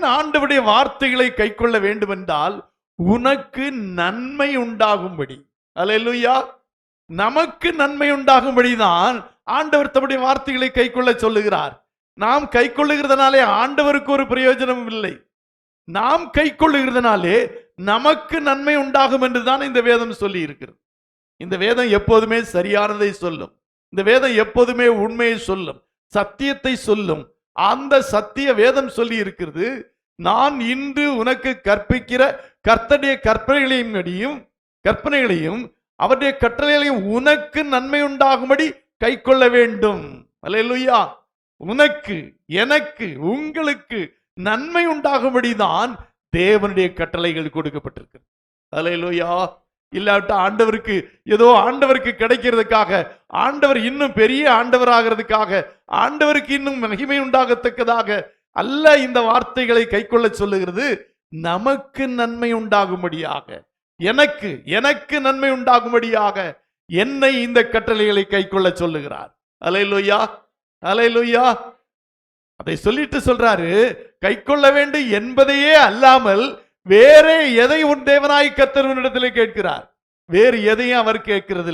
ஏன் ஆண்டவுடைய வார்த்தைகளை கை கொள்ள வேண்டும் என்றால் உனக்கு நன்மை உண்டாகும்படி. அல்லேலூயா நமக்கு நன்மை உண்டாகும்படிதான் ஆண்டவர் தம்முடைய வார்த்தைகளை கை கொள்ள சொல்லுகிறார். நாம் கை கொள்ளுகிறதுனாலே ஆண்டவருக்கு ஒரு பிரயோஜனமும் இல்லை. நாம் கை கொள்ளுகிறதுனாலே நமக்கு நன்மை உண்டாகும் என்றுதான் இந்த வேதம் சொல்லி இருக்கிறது இந்த வேதம் எப்போதுமே சரியானதை சொல்லும். இந்த வேதம் எப்போதுமே உண்மையை சொல்லும். சத்தியத்தை சொல்லும். அந்த சத்திய வேதம் சொல்லி இருக்கிறது நான் இன்று உனக்கு கற்பிக்கிற கர்த்தடைய கற்பனைகளையும் அடியும் கற்பனைகளையும் அவருடைய கட்டளைகளையும் உனக்கு நன்மை உண்டாகும்படி கை கொள்ள வேண்டும். அல்லேலூயா. உனக்கு எனக்கு உங்களுக்கு நன்மை உண்டாகும்படிதான் தேவனுடைய கட்டளைகள் கொடுக்கப்பட்டிருக்கு அல்லேலூயா. இல்லாவிட்டா ஆண்டவருக்கு ஏதோ ஆண்டவருக்கு கிடைக்கிறதுக்காக ஆண்டவர் இன்னும் பெரிய ஆண்டவர் ஆகிறதுக்காக ஆண்டவருக்கு இன்னும் மகிமை உண்டாகத்தக்கதாக அல்ல இந்த வார்த்தைகளை கைக்கொள்ள சொல்லுகிறது. நமக்கு நன்மை உண்டாகும்படியாக எனக்கு எனக்கு நன்மை உண்டாகும்படியாக என்னை இந்த கட்டளைகளை கைக்கொள்ள சொல்லுகிறார். அலையிலுயா அலையிலுயா. அதை சொல்லிட்டு சொல்றாரு கைக்கொள்ள வேண்டும் என்பதையே அல்லாமல் வேற எதை உன் தேவனாய் கத்தர் உன்னிடத்திலே கேட்கிறார்? வேறு எதையும் அவர் கேட்கிறது